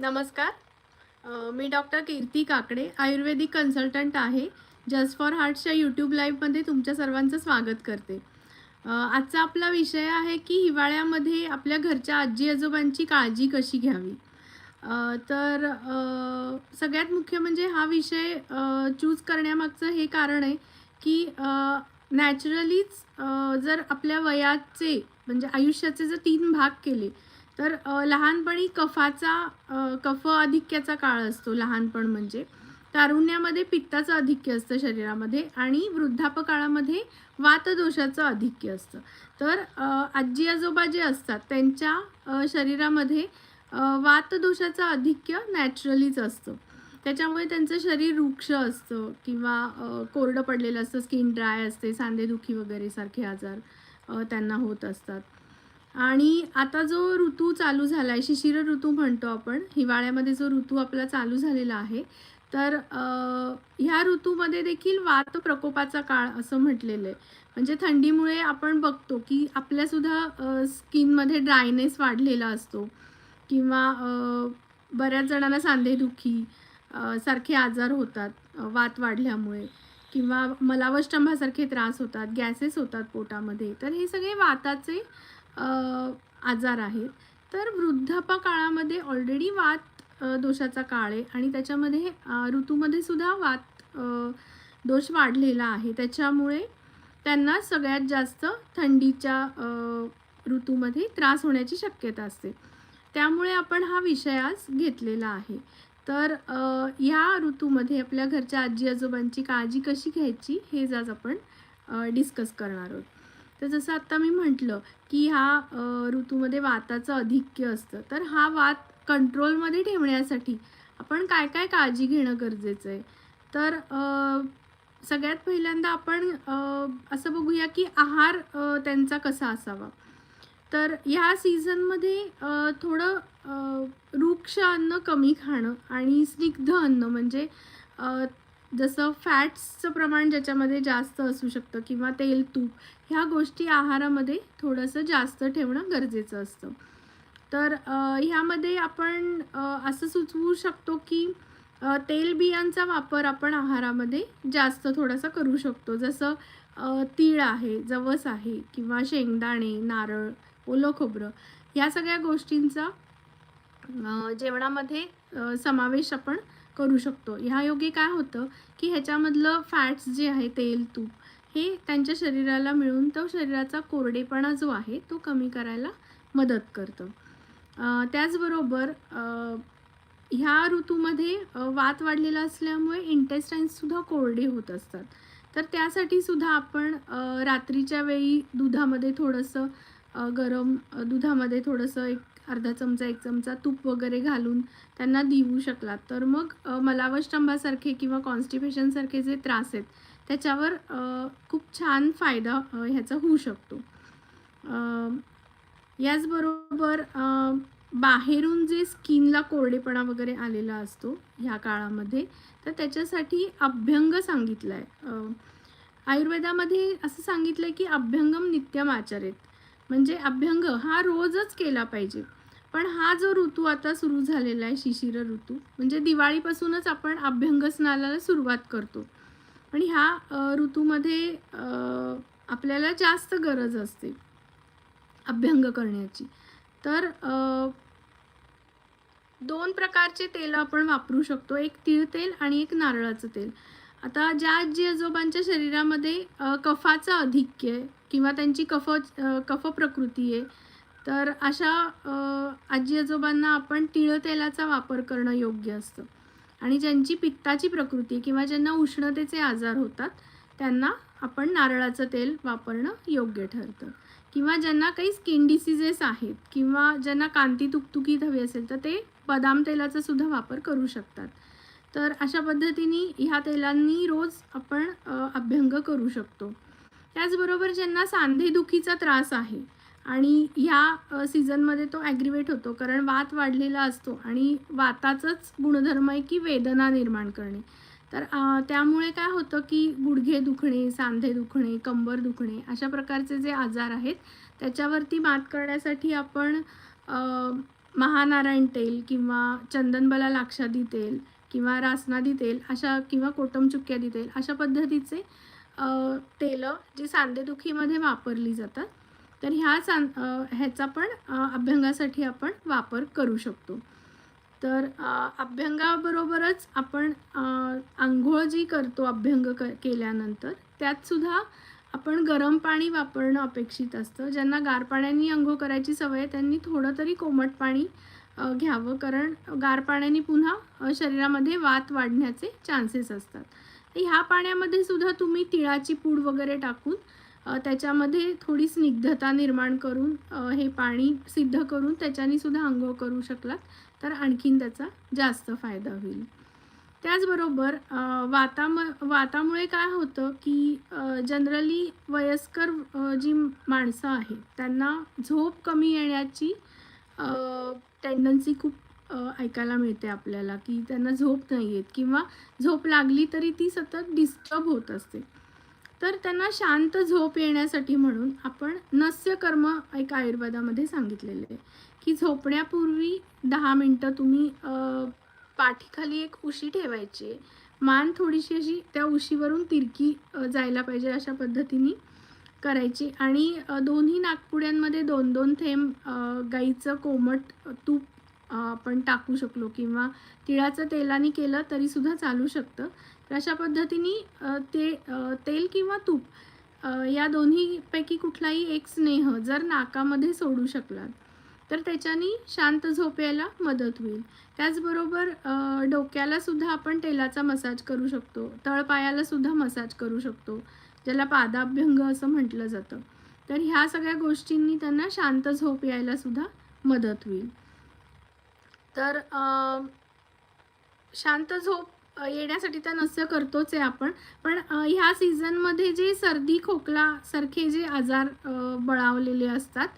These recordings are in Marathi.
नमस्कार. मी डॉक्टर कीर्ती काकडे आयुर्वेदिक कन्सल्टंट आहे. जस्ट फॉर हार्ट्सच्या यूट्यूब लाईव्हमध्ये तुमच्या सर्वांचं स्वागत करते. आजचा आपला विषय आहे की हिवाळ्यामध्ये आपल्या घरच्या आजी आजोबांची काळजी कशी घ्यावी? तर सगळ्यात मुख्य म्हणजे हा विषय चूज करण्यामागचं हे कारण आहे की नॅचरलीच जर आपल्या वयाचे म्हणजे आयुष्याचे जर तीन भाग केले तर लहानपणी कफाचा कफ आधिक्याचा काळ असतो लहानपण म्हणजे. तारुण्यामध्ये पित्ताचं आधिक्य असतं शरीरामध्ये आणि वृद्धापकाळामध्ये वातदोषाचं आधिक्य असतं. तर आजी आजोबा जे असतात त्यांच्या शरीरामध्ये वातदोषाचं आधिक्य नॅचरलीच असतं. त्याच्यामुळे त्यांचं शरीर वृक्ष असतं किंवा कोरडं पडलेलं असतं स्किन ड्राय असते सांधेदुखी वगैरे सारखे आजार त्यांना होत असतात. आणि आता जो ऋतू चालू झाला आहे शिशिर ऋतू म्हणतो आपण हिवाळ्यामध्ये जो ऋतू आपला चालू झालेला आहे तर ह्या ऋतूमध्ये देखील वात प्रकोपाचा काळ असं म्हटलेलं आहे. म्हणजे थंडीमुळे आपण बघतो की आपल्यासुद्धा स्किनमध्ये ड्रायनेस वाढलेला असतो किंवा बऱ्याच जणांना सांधेदुखी सारखे आजार होतात वात वाढल्यामुळे किंवा मलावष्टंभासारखे त्रास होतात गॅसेस होतात पोटामध्ये. तर हे सगळे वाताचे आजार आहेत. तर वृद्धापकाळामध्ये ऑलरेडी वात दोषाचा काळ आहे आणि त्याच्यामध्ये ऋतूमध्ये सुद्धा वात दोष वाढलेला आहे. त्याच्यामुळे त्यांना सगळ्यात जास्त थंडीच्या ऋतूमध्ये त्रास होण्याची शक्यता असते. त्यामुळे आपण हा विषय आज घेतलेला आहे. तर या ऋतूमध्ये आपल्या घरच्या आजी आजोबांची काळजी कशी घ्यायची हेच आज आपण डिस्कस करणार आहोत. तर जसं आत्ता मी म्हटलं की ह्या ऋतूमध्ये वाताचं अधिक्य असतं. तर हा वात कंट्रोलमध्ये ठेवण्यासाठी आपण काय काय काळजी घेणं गरजेचं आहे? तर सगळ्यात पहिल्यांदा आपण असं बघूया की आहार त्यांचा कसा असावा. तर ह्या सीझनमध्ये थोडं रुक्ष वृक्ष अन्न कमी खाणं आणि स्निग्ध अन्न म्हणजे जसं फॅट्सचं प्रमाण ज्याच्यामध्ये जास्त असू शकतं किंवा तेल तूप ह्या गोष्टी आहारामध्ये थोडंसं जास्त ठेवणं गरजेचं असतं. तर ह्यामध्ये आपण असं सुचवू शकतो की तेलबियांचा वापर आपण आहारामध्ये जास्त थोडासा करू शकतो. जसं तीळ आहे जवस आहे किंवा शेंगदाणे नारळ ओलं खोबरं ह्या सगळ्या गोष्टींचा जेवणामध्ये समावेश आपण करू शकतो. ह्यायोगे काय होतं की ह्याच्यामधलं फॅट्स जे आहे तेल तूप हे त्यांच्या शरीराला मिळून तो शरीराचा कोरडेपणा जो आहे तो कमी करायला मदत करतं. त्याचबरोबर ह्या ऋतूमध्ये वात वाढलेला असल्यामुळे इंटेस्टाईन्ससुद्धा कोरडे होत असतात. तर त्यासाठी सुद्धा आपण रात्रीच्या वेळी दुधामध्ये थोडंसं गरम दुधामध्ये थोडंसं एक अर्धा चमचा एक चमचा तूप वगैरे घालून त्यांना देऊ शकलात तर मग मलावष्टंभासारखे किंवा कॉन्स्टिपेशनसारखे जे त्रास आहेत त्याच्यावर खूप छान फायदा ह्याचा होऊ शकतो. याचबरोबर बाहेरून जे स्किनला कोरडेपणा वगैरे आलेला असतो ह्या काळामध्ये तर त्याच्यासाठी अभ्यंग सांगितला आहे आयुर्वेदामध्ये असं सांगितलं आहे की अभ्यंगम नित्यम आचरेत. म्हणजे अभ्यंग हा रोजच केला पाहिजे. पण हा जो ऋतू आता सुरू झालेला आहे शिशिर ऋतू म्हणजे दिवाळीपासूनच आपण अभ्यंग स्नानाला सुरुवात करतो. आणि ह्या ऋतूमध्ये आपल्याला जास्त गरज असते अभ्यंग करण्याची. तर दोन प्रकारचे तेल आपण वापरू शकतो एक तीळ तेल आणि एक नारळाचं तेल. आता ज्या आजी आजोबांच्या शरीरामध्ये कफाचं अधिक्य आहे किंवा त्यांची कफ कफ प्रकृती आहे तर अशा आजी आजोबांना आपण तिळतेलाचा वापर करणं योग्य असतं. आणि ज्यांची पित्ताची प्रकृती किंवा ज्यांना उष्णतेचे आजार होतात त्यांना आपण नारळाचं तेल वापरणं योग्य ठरतं. किंवा ज्यांना काही स्किन डिसिजेस आहेत किंवा ज्यांना कांती तुकतुकीत हवी असेल तर ते बदाम तेलाचा सुद्धा वापर करू शकतात. तर अशा पद्धतीने ह्या तेलांनी रोज आपण अभ्यंग करू शकतो. त्याचबरोबर ज्यांना सांधेदुखीचा त्रास आहे आणि ह्या सीझनमध्ये तो ॲग्रिवेट होतो. कारण वात वाढलेला असतो आणि वाताचंच गुणधर्म आहे की वेदना निर्माण करणे. तर त्यामुळे काय होतं की गुडघे दुखणे सांधे दुखणे कंबर दुखणे अशा प्रकारचे जे आजार आहेत त्याच्यावरती मात करण्यासाठी आपण महानारायण तेल किंवा चंदनबला लाक्षादी तेल किंवा रासनादी तेल अशा किंवा कोटमचुक्क्यादी तेल अशा पद्धतीचे तेलं जी सांधेदुखीमध्ये वापरली जातात. तर ह्याच ह्याचा पण अभ्यंगासाठी आपण वापर करू शकतो. तर अभ्यंगाबरोबरच आपण आंघोळ जी करतो अभ्यंग क केल्यानंतर त्यातसुद्धा आपण गरम पाणी वापरणं अपेक्षित असतं. ज्यांना गार पाण्याने आंघोळ करायची सवय आहे त्यांनी थोडं तरी कोमट पाणी घ्यावं. कारण गार पाण्याने पुन्हा शरीरामध्ये वात वाढण्याचे चान्सेस असतात. तर ह्या पाण्यामध्ये सुद्धा तुम्ही तिळाची पूड वगैरे टाकून त्याच्यामध्ये थोडी स्निग्धता निर्माण करून हे पाणी सिद्ध करून त्याच्याने सुद्धा आंघोळ करू शकलात तर आणखीन त्याचा जास्त फायदा होईल. त्याचबरोबर वाताम वातामुळे काय होतं की जनरली वयस्कर जी माणसं आहेत त्यांना झोप कमी येण्याची टेंडन्सी खूप ऐकायला मिळते आपल्याला की त्यांना झोप नाही येत किंवा झोप लागली तरी ती सतत डिस्टर्ब होत असते. तर त्यांना शांत झोप येण्यासाठी म्हणून आपण नस्यकर्म एक आयुर्वेदामध्ये सांगितलेलं आहे की झोपण्यापूर्वी दहा मिनटं तुम्ही पाठीखाली एक उशी ठेवायची आहे. मान थोडीशी अशी त्या उशीवरून तिरकी जायला पाहिजे अशा पद्धतीने करायची आणि दोन्ही नागपुड्यांमध्ये दोन दोन थेंब गाईचं कोमट तूप आपण टाकू शकलो किंवा तिळाचं तेलाने केलं तरीसुद्धा चालू शकतं. तर अशा पद्धतीने ते तेल किंवा तूप या दोन्हीपैकी कुठलाही एक स्नेह जर नाकामध्ये सोडू शकलात तर त्याच्याने शांत झोप यायला मदत होईल. त्याचबरोबर डोक्यालासुद्धा डोक्याला सुद्धा आपण तेलाचा मसाज करू शकतो. तळपायाला सुद्धा मसाज करू शकतो ज्याला पादाभ्यंग असं म्हटलं जातं. तर ह्या सगळ्या गोष्टींनी त्यांना शांत झोप यायला सुद्धा मदत होईल. तर शांत झोप येण्यासाठी तर नस्य करतोच आहे आपण. पण ह्या सीझनमध्ये जे सर्दी खोकला सारखे जे आजार बळावलेले असतात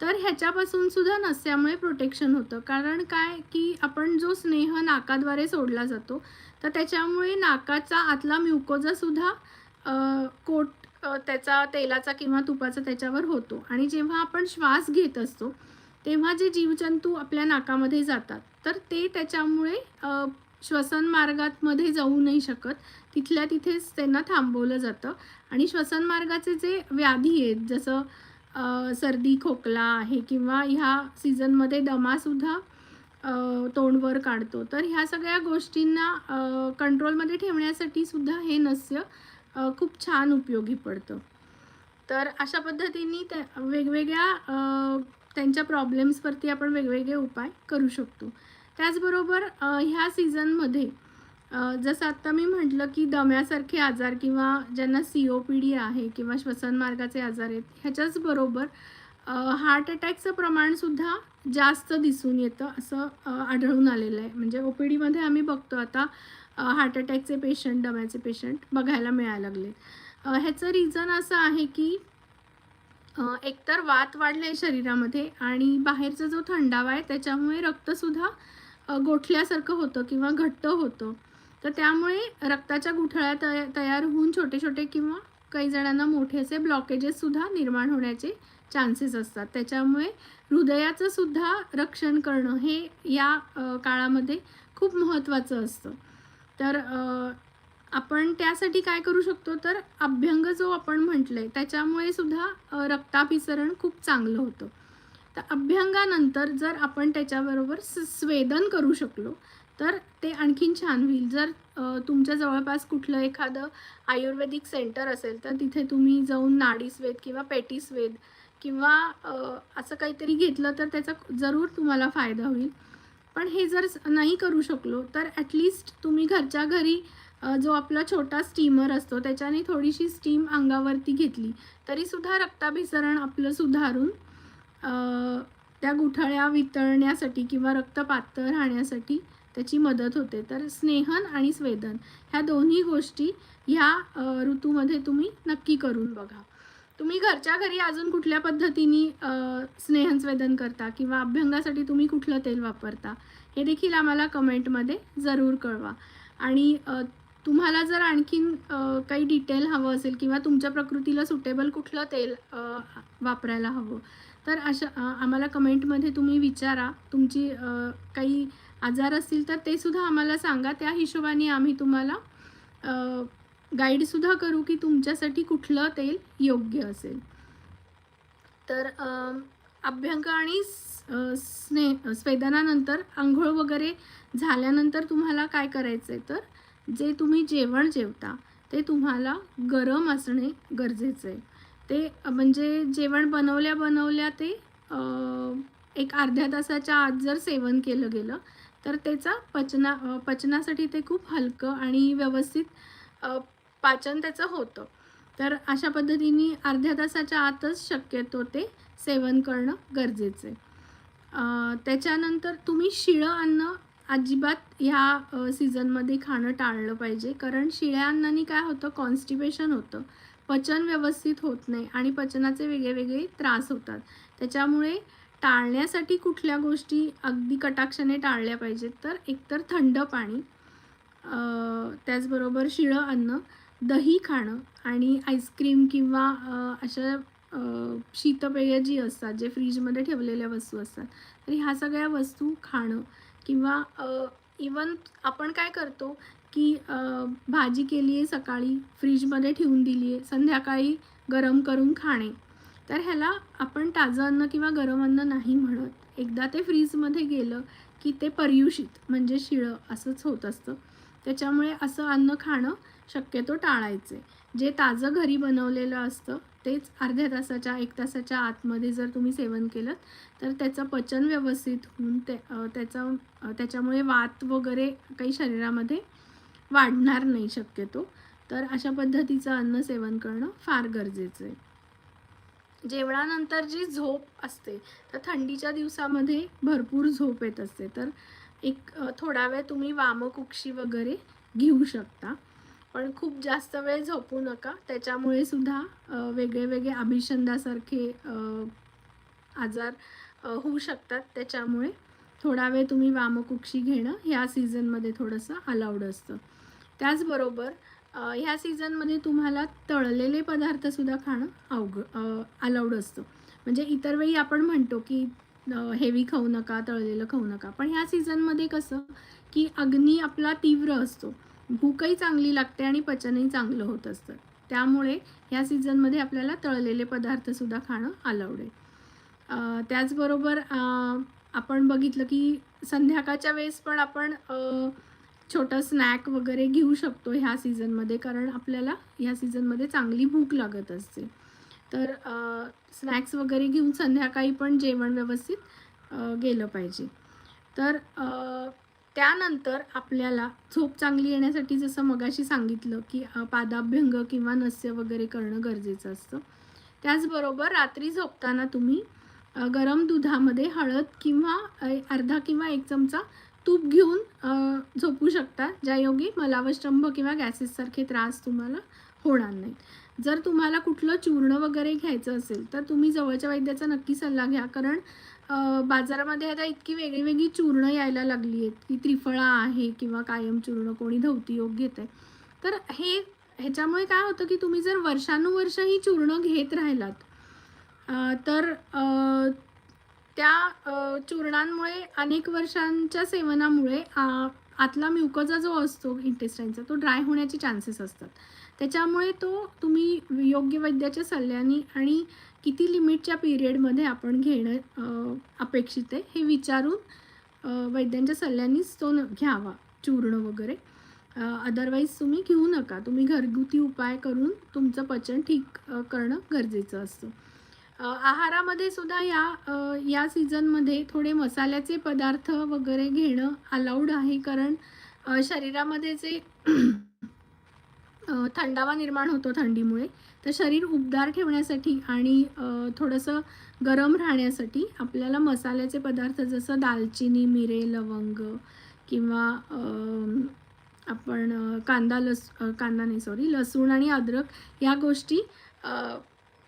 तर ह्याच्यापासून सुद्धा नस्यामुळे प्रोटेक्शन होतं. कारण काय? की आपण जो स्नेह नाकाद्वारे सोडला जातो तर त्याच्यामुळे नाकाचा आतला म्युकोजासुद्धा कोट त्याचा तेलाचा किंवा तुपाचा त्याच्यावर होतो. आणि जेव्हा आपण श्वास घेत असतो तेव्हा जे जीवजंतू आपल्या नाकामध्ये जातात तर ते त्याच्यामुळे श्वसन मार्गातमध्ये जाऊ नाही शकत. तिथल्या तिथेच त्यांना थांबवलं जातं. आणि श्वसन मार्गाचे जे व्याधी आहेत जसं सर्दी खोकला आहे किंवा ह्या सीझनमध्ये दमासुद्धा तोंडवर काढतो तर ह्या सगळ्या गोष्टींना कंट्रोलमध्ये ठेवण्यासाठी सुद्धा हे नस्य खूप छान उपयोगी पडतं. तर अशा पद्धतीने त्या वेगवेगळ्या त्यांच्या प्रॉब्लेम्सवरती आपण वेगवेगळे उपाय करू शकतो. त्याचबरोबर ह्या सीझनमध्ये जसं आत्ता मी म्हटलं की दम्यासारखे आजार किंवा ज्यांना सी ओ पी डी आहे किंवा श्वसनमार्गाचे आजार आहेत ह्याच्याचबरोबर हार्ट अटॅकचं प्रमाणसुद्धा जास्त दिसून येतं असं आढळून आलेलं आहे. म्हणजे ओ पी डीमध्ये आम्ही बघतो आता हार्ट अटॅकचे पेशंट दम्याचे पेशंट बघायला मिळायला लागले ह्याचं रिझन असं आहे की एकतर वात वाढले शरीरामध्ये आणि बाहेरचा जो थंडावा आहे त्याच्यामुळे रक्तसुद्धा गोठल्यासारखं होतं किंवा घट्ट होतं. तर त्यामुळे रक्ताच्या गुठळ्या तया तयार होऊन छोटे छोटे किंवा काही जणांना मोठे असे ब्लॉकेजेससुद्धा निर्माण होण्याचे चान्सेस असतात. त्याच्यामुळे हृदयाचं सुद्धा रक्षण करणं हे या काळामध्ये खूप महत्त्वाचं असतं. तर आपण त्यासाठी काय करू शकतो तर अभ्यंग जो आपण म्हटलंय त्याच्यामुळे सुद्धा रक्ताभिसरण खूप चांगलं होतं. तर अभ्यंगानंतर जर आपण त्याच्याबरोबर स स्वेदन करू शकलो तर ते आणखीन छान होईल. जर तुमच्या जवळपास कुठलं एखादं आयुर्वेदिक सेंटर असेल तर तिथे तुम्ही जाऊन नाडीस्वेद किंवा पेटीस्वेद किंवा असं काहीतरी घेतलं तर त्याचा जरूर तुम्हाला फायदा होईल. पण हे जर नाही करू शकलो तर ॲटलिस्ट तुम्ही घरच्या घरी जो आपला छोटा स्टीमर असतो त्याच्याने थोडीशी स्टीम अंगावरती घेतली. तरीसुद्धा रक्ताभिसरण आपलं सुधारून त्या गुठळ्या वितळण्यासाठी किंवा रक्त पातळ राहण्यासाठी त्याची मदत होते. तर स्नेहन आणि स्वेदन ह्या दोन्ही गोष्टी ह्या ऋतूमध्ये तुम्ही नक्की करून बघा. तुम्ही घरच्या घरी अजून कुठल्या पद्धतीने स्नेहन स्वेदन करता किंवा अभ्यंगासाठी तुम्ही कुठलं तेल वापरता हे देखील आम्हाला कमेंटमध्ये जरूर कळवा. आणि तुम्हाला जर आणखीन काही डिटेल हवं असेल किंवा तुमच्या प्रकृतीला सुटेबल कुठलं तेल वापरायला हवं तर अशा आम्हाला कमेंटमध्ये तुम्ही विचारा. तुमची काही आजार असतील तर ते सुद्धा आम्हाला सांगा. त्या हिशोबाने आम्ही तुम्हाला गाईडसुद्धा करू की तुमच्यासाठी कुठलं तेल योग्य असेल. तर अभ्यंग आणि स्ने स्वेदनानंतर आंघोळ वगैरे झाल्यानंतर तुम्हाला काय करायचं आहे तर जे तुम्ही जेवण जेवता ते तुम्हाला गरम असणे गरजेचं. आहे ते म्हणजे जेवण बनवल्या बनवल्या ते एक अर्ध्या तासाच्या आत जर सेवन केलं गेलं तर त्याचा पचना पचनासाठी ते खूप हलकं आणि व्यवस्थित पाचन त्याचं होतं. तर अशा पद्धतीने अर्ध्या तासाच्या आतच शक्यतो ते सेवन करणं गरजेचं. आहे त्याच्यानंतर तुम्ही शिळं अन्न अजिबात ह्या सीझनमध्ये खाणं टाळलं पाहिजे. कारण शिळ्या अन्नाने काय होतं कॉन्स्टिपेशन होतं. पचन व्यवस्थित होत नाही आणि पचनाचे वेगळे वेगळे त्रास होतात. त्याच्यामुळे टाळण्यासाठी कुठल्या गोष्टी अगदी कटाक्षाने टाळल्या पाहिजेत तर एकतर थंड पाणी त्याचबरोबर शिळं अन्न दही खाणं आणि आईस्क्रीम किंवा अशा शीतपेय जी असतात जे फ्रीजमध्ये ठेवलेल्या वस्तू असतात. तर ह्या सगळ्या वस्तू खाणं किंवा इवन आपण काय करतो की भाजी केली आहे सकाळी फ्रीजमध्ये ठेवून दिली आहे संध्याकाळी गरम करून खाणे. तर ह्याला आपण ताजं अन्न किंवा गरम अन्न नाही म्हणत. एकदा ते फ्रीजमध्ये गेलं की ते पर्युषित म्हणजे शिळं असंच होत असतं. त्याच्यामुळे असं अन्न खाणं शक्यतो टाळायचे जे ताजं घरी बनवलेलं असतं तेच अर्ध्या तासाच्या एक तासाच्या आतमध्ये जर तुम्ही सेवन केलं तर त्याचं पचन व्यवस्थित होऊन ते त्याचा त्याच्यामुळे वात वगैरे काही शरीरामध्ये वाढणार नाही शक्यतो. तर अशा पद्धतीचं अन्न सेवन करणं फार गरजेचं आहे. जेवणानंतर जी झोप असते तर थंडीच्या दिवसामध्ये भरपूर झोप येत असते. तर एक थोडा वेळ तुम्ही वामकुक्षी वगैरे घेऊ शकता. पण खूप जास्त वेळ झोपू नका. त्याच्यामुळे सुद्धा वेगळे वेगळे अभिषंदासारखे आजार होऊ शकतात. त्याच्यामुळे थोडा वेळ तुम्ही वामकुक्षी घेणं ह्या सीझनमध्ये थोडंसं अलाउड असतं. त्याचबरोबर ह्या सीझनमध्ये तुम्हाला तळलेले पदार्थसुद्धा खाणं अवघ अलाउड असतं. म्हणजे इतर वेळी आपण म्हणतो की हेवी खाऊ नका तळलेलं खाऊ नका. पण ह्या सीझनमध्ये कसं की अग्नी आपला तीव्र असतो. भूकही चांगली लागते आणि पचनही चांगलं होत असतं. त्यामुळे ह्या सीझनमध्ये आपल्याला तळलेले पदार्थसुद्धा खाणं आलावडे त्याचबरोबर आपण बघितलं की संध्याकाळच्या वेळेस पण आपण छोटं स्नॅक वगैरे घेऊ शकतो ह्या सीझनमध्ये कारण आपल्याला ह्या सीझनमध्ये चांगली भूक लागत असते. तर स्नॅक्स वगैरे घेऊन संध्याकाळी पण जेवण व्यवस्थित गेलं पाहिजे. तर त्यानंतर आपल्याला झोप चांगली येण्यासाठी जसं मगाशी सांगितलं की पादाभ्यंग किंवा नस्य वगैरे करणं गरजेचं असतं. त्याचबरोबर रात्री झोपताना तुम्ही गरम दुधामध्ये हळद किंवा अर्धा किंवा एक चमचा तूप घेऊन झोपू शकता ज्यायोगे मलावष्टंभ किंवा गॅसेससारखे त्रास तुम्हाला होणार नाहीत. जर तुम्हाला कुठलं चूर्ण वगैरे घ्यायचं असेल तर तुम्ही जवळच्या वैद्याचा नक्की सल्ला घ्या कारण बाजारामध्ये आता इतकी वेगळी वेगळी चूर्ण यायला लागली आहेत की त्रिफळा आहे किंवा कायम चूर्ण कोणी धवती योग घेत आहे तर हे ह्याच्यामुळे काय होतं की तुम्ही जर वर्षानुवर्ष ही चूर्ण घेत राहिलात तर त्या चूर्णांमुळे अनेक वर्षांच्या सेवनामुळे आतला म्युकोजा जो असतो इंटेस्टाईनचा तो ड्राय होण्याचे चान्सेस असतात. त्याच्यामुळे तो तुम्ही योग्य वैद्याच्या सल्ल्याने आणि किती लिमिटच्या पिरियडमध्ये आपण घेणं अपेक्षित आहे हे विचारून वैद्यांच्या सल्ल्यानेच तो न घ्यावा चूर्ण वगैरे. अदरवाईज तुम्ही घेऊ नका. तुम्ही घरगुती उपाय करून तुमचं पचन ठीक करणं गरजेचं असतं. आहारामध्ये सुद्धा या या सीझनमध्ये थोडे मसाल्याचे पदार्थ वगैरे घेणं अलाउड आहे. कारण शरीरामध्ये जे थंडावा निर्माण होतो थंडीमुळे. तर शरीर उबदार ठेवण्यासाठी आणि थोडंसं गरम राहण्यासाठी आपल्याला मसाल्याचे पदार्थ जसं दालचिनी मिरे लवंग किंवा आपण कांदा लस कांदा नाही सॉरी लसूण आणि अद्रक या गोष्टी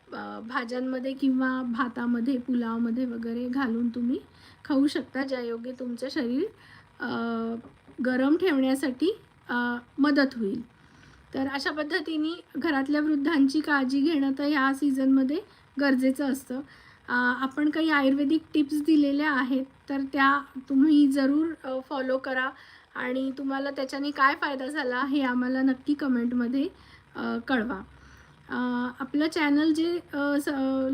भाज्यांमध्ये किंवा भातामध्ये पुलावमध्ये वगैरे घालून तुम्ही खाऊ शकता ज्यायोगे तुमचं शरीर गरम ठेवण्यासाठी मदत होईल. तर अशा पद्धतीने घरातल्या वृद्धांची काळजी घेणं तर ह्या सीझनमध्ये गरजेचं असतं. आपण काही आयुर्वेदिक टिप्स दिलेल्या आहेत तर त्या तुम्ही जरूर फॉलो करा. आणि तुम्हाला त्याच्याने काय फायदा झाला हे आम्हाला नक्की कमेंटमध्ये कळवा. आपलं चॅनल जे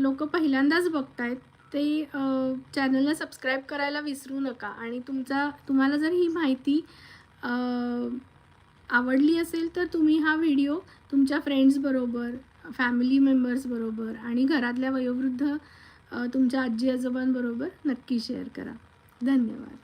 लोक पहिल्यांदाच बघतायत ते चॅनलला सबस्क्राईब करायला विसरू नका. आणि तुमचा तुम्हाला जर ही माहिती आवडली असेल तर तुम्ही हा व्हिडिओ तुमच्या फ्रेंड्सबरोबर फॅमिली मेंबर्सबरोबर आणि घरातल्या वयोवृद्ध तुमच्या आजी आजोबांबरोबर नक्की शेअर करा. धन्यवाद.